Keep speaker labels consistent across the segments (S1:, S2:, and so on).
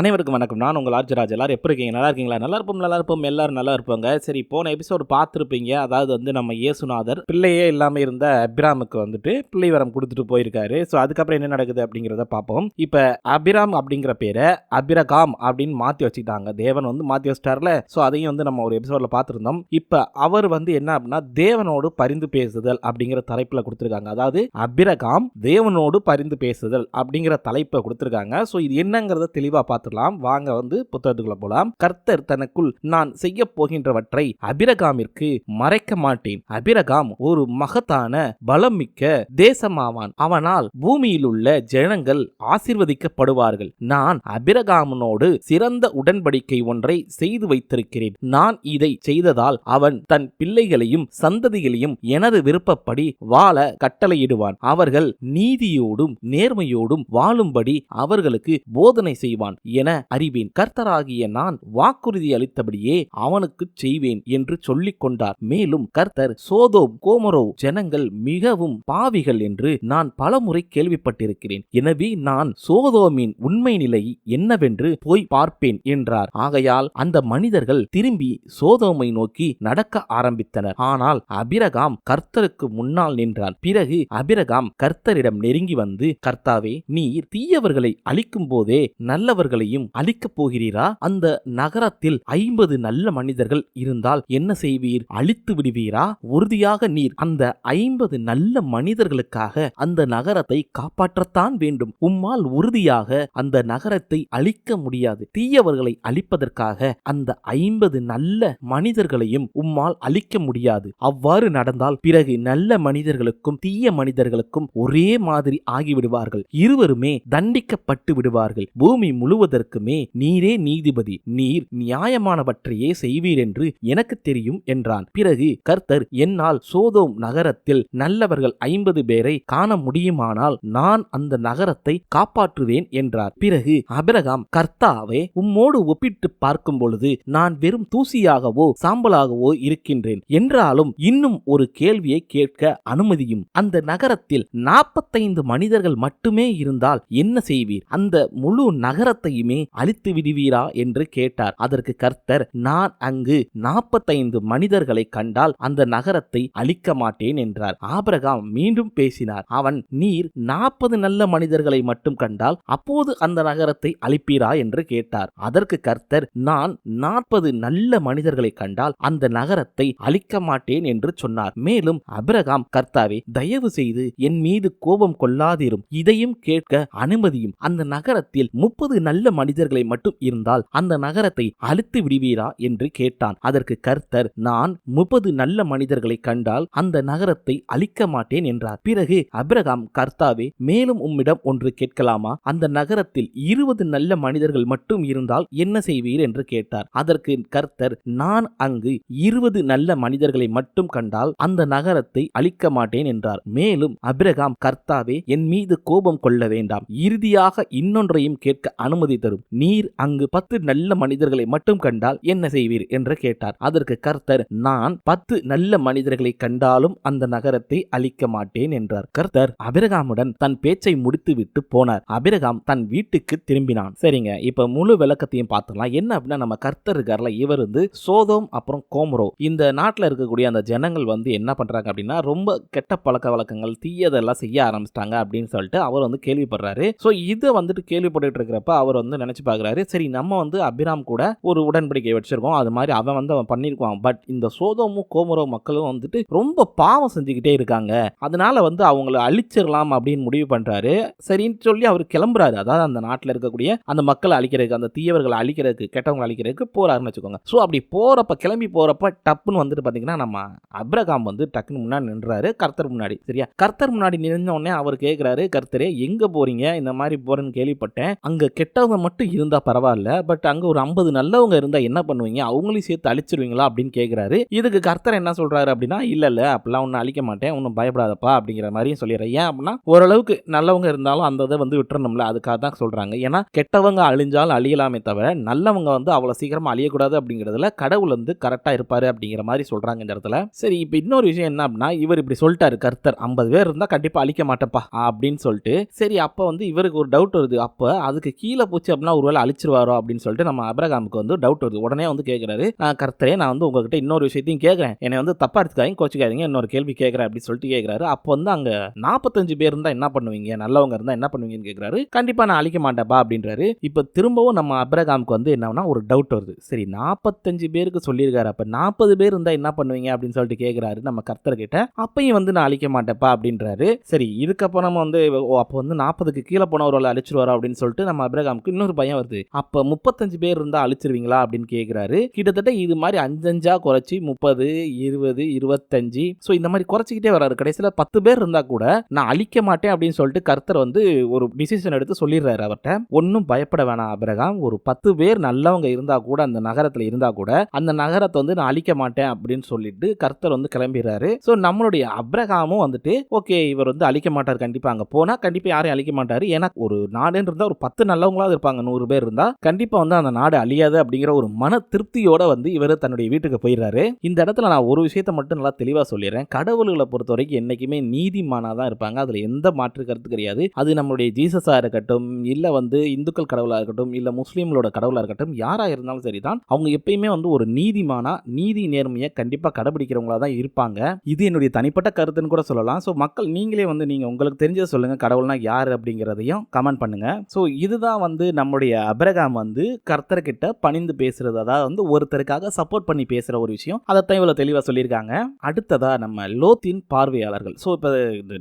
S1: அனைவருக்கும் வணக்கம் நான் உங்கள் ஆர்ஜராஜ் எல்லாரும் எப்படி இருக்கீங்க நல்லா இருக்கீங்களா நல்லா இருப்போம் நல்லா இருப்போம் எல்லாரும் நல்லா இருப்பாங்க சரி போன எபிசோடு பார்த்துருப்பீங்க அதாவது வந்து நம்ம இயேசுநாதர் பிள்ளையே இல்லாமல் இருந்த அபிராமுக்கு வந்துட்டு பிள்ளை வரம் கொடுத்துட்டு போயிருக்காரு ஸோ அதுக்கப்புறம் என்ன நடக்குது அப்படிங்கிறத பார்ப்போம் இப்போ அபிராம் அப்படிங்கிற பேரை அபிரகாம் அப்படின்னு மாற்றி வச்சுட்டாங்க தேவன் வந்து மாற்றி வச்சிட்டார்ல ஸோ அதையும் வந்து நம்ம ஒரு எபிசோடில் பார்த்துருந்தோம் இப்போ அவர் வந்து என்ன அப்படின்னா தேவனோடு பரிந்து பேசுதல் அப்படிங்கிற தலைப்பில் கொடுத்துருக்காங்க அதாவது அபிரகாம் தேவனோடு பரிந்து பேசுதல் அப்படிங்கிற தலைப்பை கொடுத்துருக்காங்க ஸோ இது என்னங்கிறத தெளிவாக பார்த்து பார்த்துடலாம் வாங்க வந்து புத்தகத்துக்குள்ள போலாம் கர்த்தர் தனக்குள் நான் செய்ய போகின்றவற்றை அபிரகாமிற்கு மறைக்க மாட்டேன் அபிரகாம் ஒரு மகத்தான பலம் மிக்க தேசமாவான் அவனால் பூமியில் உள்ள ஜனங்கள் ஆசிர்வதிக்கப்படுவார்கள் நான் அபிரகாமனோடு சிறந்த உடன்படிக்கை ஒன்றை செய்து வைத்திருக்கிறேன் நான் இதை செய்ததால் அவன் தன் பிள்ளைகளையும் சந்ததிகளையும் எனது விருப்பப்படி வாழ கட்டளையிடுவான் அவர்கள் நீதியோடும் நேர்மையோடும் வாழும்படி அவர்களுக்கு போதனை செய்வான் என அறிவேன் கர்த்தராகிய நான் வாக்குறுதி அளித்தபடியே அவனுக்கு செய்வேன் என்று சொல்லிக் கொண்டார் மேலும் கர்த்தர் சோதோ கோமரோ ஜனங்கள் மிகவும் பாவிகள் என்று நான் பலமுறை கேள்விப்பட்டிருக்கிறேன் எனவே நான் சோதோமின் உண்மை நிலை என்னவென்று போய் பார்ப்பேன் என்றார் ஆகையால் அந்த மனிதர்கள் திரும்பி சோதோமை நோக்கி நடக்க ஆரம்பித்தனர் ஆனால் அபிரகாம் கர்த்தருக்கு முன்னால் நின்றார் பிறகு அபிரகாம் கர்த்தரிடம் நெருங்கி வந்து கர்த்தாவே நீர் தீயவர்களை அழிக்கும் போதே நல்லவர்களை மனிதர்களையும் அழிக்கப் போகிறீரா அந்த நகரத்தில் ஐம்பது நல்ல மனிதர்கள் இருந்தால் என்ன செய்வீர் அழித்து விடுவீரா உறுதியாக நீர் அந்த ஐம்பது நல்ல மனிதர்களுக்காக அந்த நகரத்தை காப்பாற்றத்தான் வேண்டும் உம்மால் உறுதியாக அந்த நகரத்தை அழிக்க முடியாது தீயவர்களை அழிப்பதற்காக அந்த ஐம்பது நல்ல மனிதர்களையும் உம்மால் அழிக்க முடியாது அவ்வாறு நடந்தால் பிறகு நல்ல மனிதர்களுக்கும் தீய மனிதர்களுக்கும் ஒரே மாதிரி ஆகிவிடுவார்கள் இருவருமே தண்டிக்கப்பட்டு விடுவார்கள் பூமி முழுவதும் செய்வதற்குமே நீரே நீதிபதி நீர் நியாயமானவற்றையே செய்வீர் என்று எனக்கு தெரியும் என்றான் பிறகு கர்த்தர் என்னால் சோதோம் நகரத்தில் நல்லவர்கள் ஐம்பது பேரை காண முடியுமானால் நான் அந்த நகரத்தை காப்பாற்றுவேன் என்றார் பிறகு அபிரகாம் கர்த்தாவே உம்மோடு ஒப்பிட்டு பார்க்கும் பொழுது நான் வெறும் தூசியாகவோ சாம்பலாகவோ இருக்கின்றேன் என்றாலும் இன்னும் ஒரு கேள்வியை கேட்க அனுமதியும் அந்த நகரத்தில் நாற்பத்தைந்து மனிதர்கள் மட்டுமே இருந்தால் என்ன செய்வீர் அந்த முழு நகரத்தை எல்லாரையுமே அழித்து விடுவீரா என்று கேட்டார் அதற்கு கர்த்தர் நான் அங்கு நாற்பத்தைந்து மனிதர்களை கண்டால் அந்த நகரத்தை அழிக்க மாட்டேன் என்றார் ஆபரகாம் மீண்டும் பேசினார் அவன் நீர் நாற்பது நல்ல மனிதர்களை மட்டும் கண்டால் அப்போது அந்த நகரத்தை அழிப்பீரா என்று கேட்டார் அதற்கு கர்த்தர் நான் நாற்பது நல்ல மனிதர்களை கண்டால் அந்த நகரத்தை அழிக்க மாட்டேன் என்று சொன்னார் மேலும் அபிரகாம் கர்த்தாவே தயவு செய்து என் மீது கோபம் கொள்ளாதிரும் இதையும் கேட்க அனுமதியும் அந்த நகரத்தில் முப்பது நல்ல மனிதர்களை மட்டும் இருந்தால் அந்த நகரத்தை அழுத்து விடுவீரா என்று கேட்டான் அதற்கு கர்த்தர் நான் முப்பது நல்ல மனிதர்களை கண்டால் அந்த நகரத்தை அழிக்க மாட்டேன் என்றார் பிறகு அபிரகாம் கர்த்தாவே மேலும் உம்மிடம் ஒன்று கேட்கலாமா அந்த நகரத்தில் இருபது நல்ல மனிதர்கள் மட்டும் இருந்தால் என்ன செய்வீர் என்று கேட்டார் அதற்கு கர்த்தர் நான் அங்கு இருபது நல்ல மனிதர்களை மட்டும் கண்டால் அந்த நகரத்தை அழிக்க மாட்டேன் என்றார் மேலும் அப்ரகாம் கர்த்தாவே என் மீது கோபம் கொள்ள வேண்டாம் இறுதியாக இன்னொன்றையும் கேட்க அனுமதி உறுதி தரும் நீர் அங்கு பத்து நல்ல மனிதர்களை மட்டும் கண்டால் என்ன செய்வீர் என்று கேட்டார் அதற்கு கர்த்தர் நான் பத்து நல்ல மனிதர்களை கண்டாலும் அந்த நகரத்தை அழிக்க மாட்டேன் என்றார் கர்த்தர் அபிரகாமுடன் தன் பேச்சை முடித்துவிட்டு போனார் அபிரகாம் தன் வீட்டுக்கு திரும்பினான் சரிங்க இப்ப முழு விளக்கத்தையும் பார்த்துக்கலாம் என்ன அப்படின்னா நம்ம கர்த்தர் இருக்கார்ல இவர் வந்து சோதோம் அப்புறம் கோமரோ இந்த நாட்டில் இருக்கக்கூடிய அந்த ஜனங்கள் வந்து என்ன பண்றாங்க அப்படின்னா ரொம்ப கெட்ட பழக்க வழக்கங்கள் தீயதெல்லாம் செய்ய ஆரம்பிச்சிட்டாங்க அப்படின்னு சொல்லிட்டு அவர் வந்து கேள்விப்படுறாரு ஸோ இதை வந்துட்டு கேள்விப்பட்டு இருக்கிறப்ப அவர் வந்து நினச்சி பார்க்குறாரு சரி நம்ம வந்து அபிராம் கூட ஒரு உடன்படிக்கை வச்சிருக்கோம் அது மாதிரி அவன் வந்து அவன் பண்ணியிருக்கான் பட் இந்த சோதோமும் கோமரோ மக்களும் வந்துட்டு ரொம்ப பாவம் செஞ்சுக்கிட்டே இருக்காங்க அதனால வந்து அவங்கள அழிச்சிடலாம் அப்படின்னு முடிவு பண்ணுறாரு சரின்னு சொல்லி அவர் கிளம்புறாரு அதாவது அந்த நாட்டில் இருக்கக்கூடிய அந்த மக்களை அழிக்கிறதுக்கு அந்த தீயவர்களை அழிக்கிறதுக்கு கெட்டவங்களை அழிக்கிறதுக்கு போறாருன்னு வச்சுக்கோங்க ஸோ அப்படி போகிறப்ப கிளம்பி போகிறப்ப டப்புன்னு வந்துட்டு பார்த்தீங்கன்னா நம்ம அப்ரகாம் வந்து டக்குன்னு முன்னாடி நின்றாரு கர்த்தர் முன்னாடி சரியா கர்த்தர் முன்னாடி நின்ன உடனே அவர் கேட்குறாரு கர்த்தரே எங்கே போகிறீங்க இந்த மாதிரி போகிறேன்னு கேள்விப்பட்டேன் அங்கே கெட்டவங்க நல்லவன் மட்டும் இருந்தால் பரவாயில்ல பட் அங்கே ஒரு ஐம்பது நல்லவங்க இருந்தால் என்ன பண்ணுவீங்க அவங்களையும் சேர்த்து அழிச்சிருவீங்களா அப்படின்னு கேட்குறாரு இதுக்கு கர்த்தர் என்ன சொல்கிறாரு அப்படின்னா இல்லை இல்லை அப்படிலாம் ஒன்றும் அழிக்க மாட்டேன் ஒன்றும் பயப்படாதப்பா அப்படிங்கிற மாதிரியும் சொல்லிடுறேன் ஏன் அப்படின்னா ஓரளவுக்கு நல்லவங்க இருந்தாலும் அந்த இதை வந்து விட்டுறணும்ல அதுக்காக தான் சொல்கிறாங்க ஏன்னா கெட்டவங்க அழிஞ்சாலும் அழியலாமே தவிர நல்லவங்க வந்து அவ்வளோ சீக்கிரமாக அழியக்கூடாது அப்படிங்கிறதுல கடவுள் வந்து கரெக்டாக இருப்பார் அப்படிங்கிற மாதிரி சொல்கிறாங்க இந்த இடத்துல சரி இப்போ இன்னொரு விஷயம் என்ன அப்படின்னா இவர் இப்படி சொல்லிட்டாரு கர்த்தர் ஐம்பது பேர் இருந்தால் கண்டிப்பாக அழிக்க மாட்டேப்பா அப்படின்னு சொல்லிட்டு சரி அப்போ வந்து இவருக்கு ஒரு டவுட் வருது அப்போ அதுக்கு கீழே போய் போச்சு அப்படின்னா ஒருவேளை அழிச்சிருவாரோ அப்படின்னு சொல்லிட்டு நம்ம அப்ரகாமுக்கு வந்து டவுட் வருது உடனே வந்து கேட்குறாரு கர்த்தரே நான் வந்து உங்ககிட்ட இன்னொரு விஷயத்தையும் கேட்குறேன் என்னை வந்து தப்பா எடுத்துக்காதீங்க கோச்சிக்காதீங்க இன்னொரு கேள்வி கேட்குறேன் அப்படின்னு சொல்லிட்டு கேட்குறாரு அப்போ வந்து அங்கே நாற்பத்தஞ்சு பேர் இருந்தால் என்ன பண்ணுவீங்க நல்லவங்க இருந்தால் என்ன பண்ணுவீங்கன்னு கேட்குறாரு கண்டிப்பாக நான் அழிக்க மாட்டேப்பா அப்படின்றாரு இப்போ திரும்பவும் நம்ம அப்ரகாமுக்கு வந்து என்னன்னா ஒரு டவுட் வருது சரி நாற்பத்தஞ்சு பேருக்கு சொல்லியிருக்காரு அப்போ நாற்பது பேர் இருந்தால் என்ன பண்ணுவீங்க அப்படின்னு சொல்லிட்டு கேட்குறாரு நம்ம கர்த்தர்கிட்ட அப்பையும் வந்து நான் அழிக்க மாட்டேப்பா அப்படின்றாரு சரி இதுக்கப்புறம் நம்ம வந்து அப்போ வந்து நாற்பதுக்கு கீழே போன ஒரு அழிச்சிருவாரோ அப்படின்னு சொல்லிட்டு நம்ம அபிரகாமுக்கு இன்னொரு பயம் வருது அப்ப முப்பத்தஞ்சு பேர் இருந்தா அழிச்சிருவீங்களா அப்படின்னு கேக்குறாரு கிட்டத்தட்ட இது மாதிரி அஞ்சஞ்சா குறைச்சி முப்பது இருபது இருபத்தஞ்சு ஸோ இந்த மாதிரி குறைச்சிக்கிட்டே வராரு கடைசியில் பத்து பேர் இருந்தா கூட நான் அழிக்க மாட்டேன் அப்படின்னு சொல்லிட்டு கர்த்தர் வந்து ஒரு டிசிஷன் எடுத்து சொல்லிடுறாரு அவர்கிட்ட ஒன்றும் பயப்பட வேணாம் அபிரகாம் ஒரு பத்து பேர் நல்லவங்க இருந்தா கூட அந்த நகரத்தில் இருந்தா கூட அந்த நகரத்தை வந்து நான் அழிக்க மாட்டேன் அப்படின்னு சொல்லிட்டு கர்த்தர் வந்து கிளம்பிடுறாரு ஸோ நம்மளுடைய அப்ரகாமும் வந்துட்டு ஓகே இவர் வந்து அழிக்க மாட்டார் கண்டிப்பா அங்கே போனா கண்டிப்பா யாரையும் அழிக்க மாட்டாரு ஏன்னா ஒரு நாடுன்றதா ஒரு பத்து நல்லவங்களாவது இருப்பாங்க நூறு பேர் இருந்தா கண்டிப்பா வந்து அந்த நாடு அழியாது அப்படிங்கிற ஒரு மன திருப்தியோட வந்து இவர் தன்னுடைய வீட்டுக்கு போயிடுறாரு இந்த இடத்துல நான் ஒரு விஷயத்த மட்டும் நல்லா தெளிவா சொல்லிடுறேன் கடவுள்களை பொறுத்த வரைக்கும் என்னைக்குமே நீதிமானா தான் இருப்பாங்க அதுல எந்த மாற்று கருத்து கிடையாது அது நம்மளுடைய ஜீசஸா இருக்கட்டும் இல்ல வந்து இந்துக்கள் கடவுளா இருக்கட்டும் இல்ல முஸ்லீம்களோட கடவுளா இருக்கட்டும் யாரா இருந்தாலும் சரிதான் அவங்க எப்பயுமே வந்து ஒரு நீதிமானா நீதி நேர்மையை கண்டிப்பா கடைபிடிக்கிறவங்களா தான் இருப்பாங்க இது என்னுடைய தனிப்பட்ட கருத்துன்னு கூட சொல்லலாம் ஸோ மக்கள் நீங்களே வந்து நீங்க உங்களுக்கு தெரிஞ்சதை சொல்லுங்க கடவுள்னா யார் அப்படிங்கிறதையும் கமெண்ட் பண்ணுங்க ஸோ இதுதான் வந்து நம்முடைய அபிரகாம் வந்து கர்த்தர்கிட்ட பணிந்து பேசுறது அதாவது வந்து ஒருத்தருக்காக சப்போர்ட் பண்ணி பேசுற ஒரு விஷயம் அதைத்தான் இவ்வளவு தெளிவா சொல்லியிருக்காங்க அடுத்ததா நம்ம லோத்தின் பார்வையாளர்கள் ஸோ இப்போ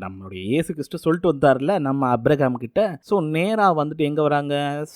S1: நம்மளுடைய இயேசு கிறிஸ்து சொல்லிட்டு வந்தார்ல நம்ம அப்ரகாம் கிட்ட ஸோ நேராக வந்துட்டு எங்க வராங்க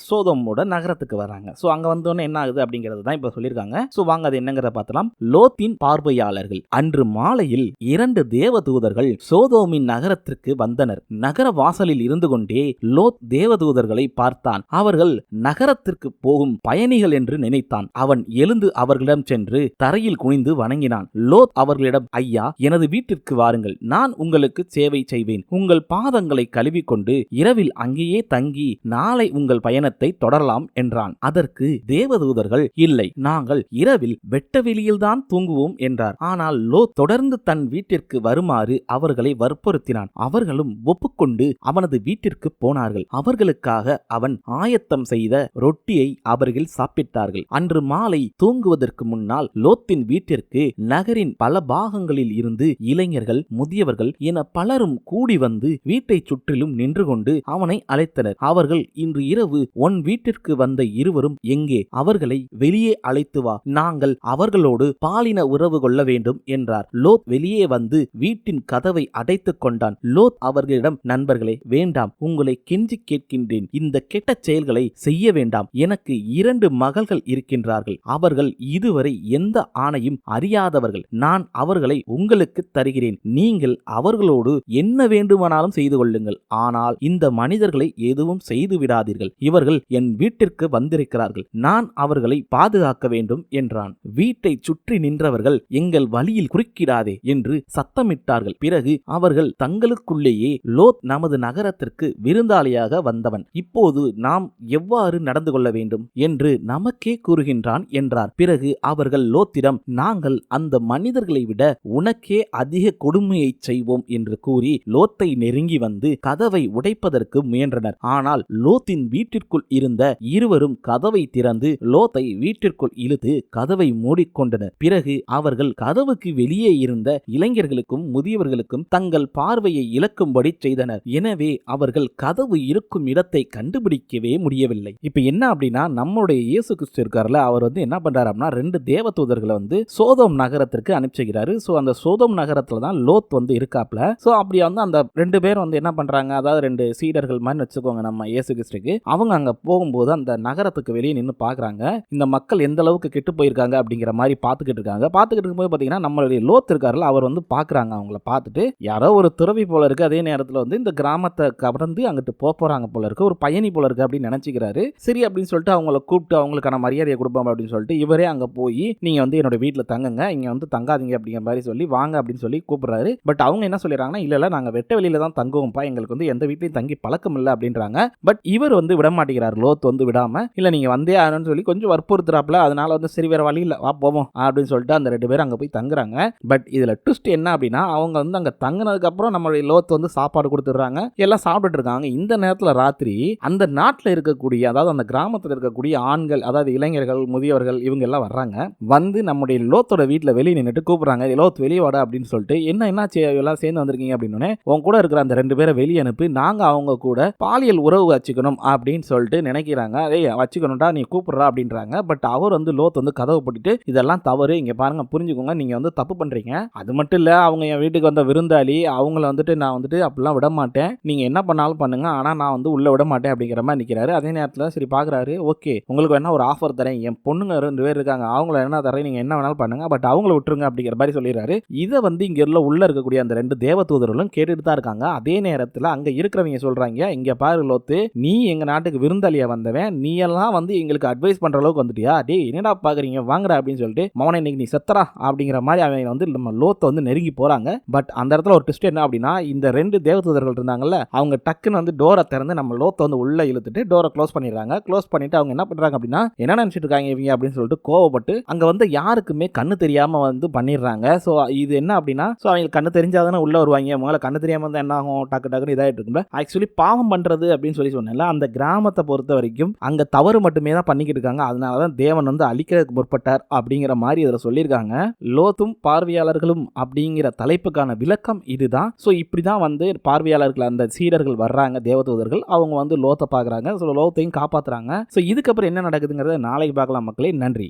S1: சோதமோட நகரத்துக்கு வராங்க ஸோ அங்க வந்தோடனே என்ன ஆகுது அப்படிங்கிறது தான் இப்போ சொல்லியிருக்காங்க ஸோ வாங்க அது என்னங்கிறத பார்த்தலாம் லோத்தின் பார்வையாளர்கள் அன்று மாலையில் இரண்டு தேவ தூதர்கள் சோதோமின் நகரத்திற்கு வந்தனர் நகர வாசலில் இருந்து கொண்டே லோத் தேவதூதர்களை பார்த்தான் அவர்கள் நகரத்திற்கு போகும் பயணிகள் என்று நினைத்தான் அவன் எழுந்து அவர்களிடம் சென்று தரையில் குனிந்து வணங்கினான் லோத் அவர்களிடம் ஐயா எனது வீட்டிற்கு வாருங்கள் நான் உங்களுக்கு சேவை செய்வேன் உங்கள் பாதங்களை கழுவிக்கொண்டு இரவில் அங்கேயே தங்கி நாளை உங்கள் பயணத்தை தொடரலாம் என்றான் அதற்கு தேவதூதர்கள் இல்லை நாங்கள் இரவில் வெட்ட வெளியில்தான் தூங்குவோம் என்றார் ஆனால் லோத் தொடர்ந்து தன் வீட்டிற்கு வருமாறு அவர்களை வற்புறுத்தினான் அவர்களும் ஒப்புக்கொண்டு அவனது வீட்டிற்கு போனார்கள் அவர்களுக்காக அவன் ஆயத்தம் செய்த ரொட்டியை அவர்கள் சாப்பிட்டார்கள் அன்று மாலை தூங்குவதற்கு முன்னால் லோத்தின் வீட்டிற்கு நகரின் பல பாகங்களில் இருந்து இளைஞர்கள் முதியவர்கள் என பலரும் கூடி வந்து வீட்டை சுற்றிலும் நின்று கொண்டு அவனை அழைத்தனர் அவர்கள் இன்று இரவு உன் வீட்டிற்கு வந்த இருவரும் எங்கே அவர்களை வெளியே அழைத்து வா நாங்கள் அவர்களோடு பாலின உறவு கொள்ள வேண்டும் என்றார் லோத் வெளியே வந்து வீட்டின் கதவை அடைத்துக் கொண்டான் லோத் அவர்களிடம் நண்பர்களே வேண்டாம் உங்களை கெஞ்சி கேட்கின்றேன் இந்த கெட்ட செயல்களை செய்ய வேண்டாம் எனக்கு இரண்டு மகள்கள் இருக்கின்றார்கள் அவர்கள் இதுவரை எந்த ஆணையும் அறியாதவர்கள் நான் அவர்களை உங்களுக்கு தருகிறேன் நீங்கள் அவர்களோடு என்ன வேண்டுமானாலும் செய்து கொள்ளுங்கள் ஆனால் இந்த மனிதர்களை எதுவும் செய்து விடாதீர்கள் இவர்கள் என் வீட்டிற்கு வந்திருக்கிறார்கள் நான் அவர்களை பாதுகாக்க வேண்டும் என்றான் வீட்டை சுற்றி நின்றவர்கள் எங்கள் வழியில் குறுக்கிடாதே என்று சத்தமிட்டார்கள் பிறகு அவர்கள் தங்களுக்குள்ளேயே லோத் நமது நகரத்திற்கு விருந்தாளியாக வந்தவன் இப்போது நாம் நாம் எவ்வாறு நடந்து கொள்ள வேண்டும் என்று நமக்கே கூறுகின்றான் என்றார் பிறகு அவர்கள் லோத்திடம் நாங்கள் அந்த மனிதர்களை விட உனக்கே அதிக கொடுமையை செய்வோம் என்று கூறி லோத்தை நெருங்கி வந்து கதவை உடைப்பதற்கு முயன்றனர் ஆனால் லோத்தின் வீட்டிற்குள் இருந்த இருவரும் கதவை திறந்து லோத்தை வீட்டிற்குள் இழுத்து கதவை மூடிக்கொண்டனர் பிறகு அவர்கள் கதவுக்கு வெளியே இருந்த இளைஞர்களுக்கும் முதியவர்களுக்கும் தங்கள் பார்வையை இழக்கும்படி செய்தனர் எனவே அவர்கள் கதவு இருக்கும் இடத்தை கண்டுபிடிக்கவே முடியவில்லை இப்போ என்ன அப்படின்னா நம்மளுடைய இயேசு கிறிஸ்து இருக்காருல அவர் வந்து என்ன பண்றாரு அப்படின்னா ரெண்டு தேவ தூதர்களை வந்து சோதம் நகரத்திற்கு அனுப்பிச்சுக்கிறாரு ஸோ அந்த சோதம் நகரத்தில் தான் லோத் வந்து இருக்காப்ல ஸோ அப்படி வந்து அந்த ரெண்டு பேர் வந்து என்ன பண்றாங்க அதாவது ரெண்டு சீடர்கள் மாதிரி வச்சுக்கோங்க நம்ம இயேசு கிறிஸ்டுக்கு அவங்க அங்கே போகும்போது அந்த நகரத்துக்கு வெளியே நின்று பார்க்குறாங்க இந்த மக்கள் எந்த அளவுக்கு கெட்டு போயிருக்காங்க அப்படிங்கிற மாதிரி பார்த்துக்கிட்டு இருக்காங்க பார்த்துக்கிட்டு போது பார்த்தீங்கன்னா நம்மளுடைய லோத் இருக்காருல அவர் வந்து பார்க்குறாங்க அவங்கள பார்த்துட்டு யாரோ ஒரு துறவி போல இருக்கு அதே நேரத்தில் வந்து இந்த கிராமத்தை கவர்ந்து அங்கிட்டு போக போகிறாங்க போல இருக்கு ஒரு பயணி போல இருக்கு அப்படின்னு நினச்சிக்கிறாரு சரி அப்படின்னு சொல்லிட்டு அவங்கள கூப்பிட்டு அவங்களுக்கான மரியாதையை கொடுப்போம் அப்படின்னு சொல்லிட்டு இவரே அங்கே போய் நீங்கள் வந்து என்னோட வீட்டில் தங்குங்க இங்கே வந்து தங்காதீங்க அப்படிங்கிற மாதிரி சொல்லி வாங்க அப்படின்னு சொல்லி கூப்பிட்றாரு பட் அவங்க என்ன சொல்லிடுறாங்கன்னா இல்லை இல்லை நாங்கள் வெட்ட வெளியில் தான் தங்குவோம்ப்பா எங்களுக்கு வந்து எந்த வீட்லையும் தங்கி பழக்கம் இல்லை அப்படின்றாங்க பட் இவர் வந்து விட மாட்டேங்கிறார் லோத் வந்து விடாமல் இல்லை நீங்கள் வந்தே ஆகணும்னு சொல்லி கொஞ்சம் வற்புறுத்துறாப்புல அதனால வந்து சரி வேறு வழி இல்லை வா போவோம் அப்படின்னு சொல்லிட்டு அந்த ரெண்டு பேரும் அங்கே போய் தங்குறாங்க பட் இதில் ட்விஸ்ட் என்ன அப்படின்னா அவங்க வந்து அங்கே தங்கினதுக்கப்புறம் நம்மளுடைய லோத் வந்து சாப்பாடு கொடுத்துட்றாங்க எல்லாம் சாப்பிட்டுட்டு இருக்காங்க இந்த நேரத்தில் ராத்திரி அந்த நாட்டில் இருக்கக்கூடிய அதாவது அந்த கிராமத்தில் இருக்கக்கூடிய ஆண்கள் அதாவது இளைஞர்கள் முதியவர்கள் இவங்க எல்லாம் வர்றாங்க வந்து நம்முடைய லோத்தோட வீட்டில் வெளியே நின்றுட்டு கூப்பிட்றாங்க லோத் வெளியே வாடா அப்படின்னு சொல்லிட்டு என்ன என்ன எல்லாம் சேர்ந்து வந்திருக்கீங்க அப்படின்னு உங்க கூட இருக்கிற அந்த ரெண்டு பேரை வெளியே அனுப்பி நாங்கள் அவங்க கூட பாலியல் உறவு வச்சுக்கணும் அப்படின்னு சொல்லிட்டு நினைக்கிறாங்க அதே வச்சுக்கணும்டா நீ கூப்பிட்றா அப்படின்றாங்க பட் அவர் வந்து லோத் வந்து கதவு போட்டுட்டு இதெல்லாம் தவறு இங்கே பாருங்க புரிஞ்சுக்கோங்க நீங்கள் வந்து தப்பு பண்ணுறீங்க அது மட்டும் இல்லை அவங்க என் வீட்டுக்கு வந்த விருந்தாளி அவங்கள வந்துட்டு நான் வந்துட்டு அப்படிலாம் விட மாட்டேன் நீங்கள் என்ன பண்ணாலும் பண்ணுங்க ஆனால் நான் வந்து உள்ளே விட மாட்டேன் அப்படிங்கிற மாதிரி நிற்கிறாரு இருக்காரு அதே நேரத்தில் சரி பார்க்குறாரு ஓகே உங்களுக்கு வேணா ஒரு ஆஃபர் தரேன் என் பொண்ணுங்க ரெண்டு பேர் இருக்காங்க அவங்கள என்ன தரேன் நீங்கள் என்ன வேணாலும் பண்ணுங்க பட் அவங்கள விட்டுருங்க அப்படிங்கிற மாதிரி சொல்லிடுறாரு இதை வந்து இங்கே உள்ள உள்ளே இருக்கக்கூடிய அந்த ரெண்டு தேவ தூதர்களும் கேட்டுட்டு தான் இருக்காங்க அதே நேரத்தில் அங்கே இருக்கிறவங்க சொல்கிறாங்க இங்கே பாரு லோத்து நீ எங்கள் நாட்டுக்கு விருந்தாளியாக வந்தவன் நீ எல்லாம் வந்து எங்களுக்கு அட்வைஸ் பண்ணுற அளவுக்கு வந்துட்டியா டே என்னடா பார்க்குறீங்க வாங்குற அப்படின்னு சொல்லிட்டு மௌன இன்னைக்கு நீ செத்தரா அப்படிங்கிற மாதிரி அவங்க வந்து நம்ம லோத்தை வந்து நெருங்கி போகிறாங்க பட் அந்த இடத்துல ஒரு ட்விஸ்ட் என்ன அப்படின்னா இந்த ரெண்டு தேவ தூதர்கள் இருந்தாங்கல்ல அவங்க டக்குன்னு வந்து டோரை திறந்து நம்ம லோத்தை வந்து உள்ளே இழுத்துட்டு டோரை க்ளோஸ் பண்ணிடுறாங்க க்ளோஸ் பண்ணிட்டு அவங்க என்ன பண்ணுறாங்க அப்படின்னா என்ன நினச்சிட்டு இருக்காங்க இவங்க அப்படின்னு சொல்லிட்டு கோவப்பட்டு அங்கே வந்து யாருக்குமே கண்ணு தெரியாமல் வந்து பண்ணிடுறாங்க ஸோ இது என்ன அப்படின்னா ஸோ அவங்களுக்கு கண்ணு தெரிஞ்சாதானே உள்ளே வருவாங்க முதல்ல கண்ணு தெரியாமல் வந்து என்ன ஆகும் டக்கு டக்குன்னு இதாகிட்டு இருக்கும்ல ஆக்சுவலி பாவம் பண்ணுறது அப்படின்னு சொல்லி சொன்னேன்ல அந்த கிராமத்தை பொறுத்த வரைக்கும் அங்கே தவறு மட்டுமே தான் பண்ணிக்கிட்டு இருக்காங்க அதனால தான் தேவன் வந்து அழிக்கிறதுக்கு முற்பட்டார் அப்படிங்கிற மாதிரி இதில் சொல்லியிருக்காங்க லோத்தும் பார்வையாளர்களும் அப்படிங்கிற தலைப்புக்கான விளக்கம் இதுதான் ஸோ இப்படி தான் வந்து பார்வையாளர்கள் அந்த சீடர்கள் வர்றாங்க தேவதூதர்கள் அவங்க வந்து லோத்தை பார்க்குறாங்க சொல்ல லோகத்தையும் காப்பாற்றுறாங்க ஸோ இதுக்கப்புறம் என்ன நடக்குதுங்கிறத நாளைக்கு பார்க்கலாம் மக்களே நன்றி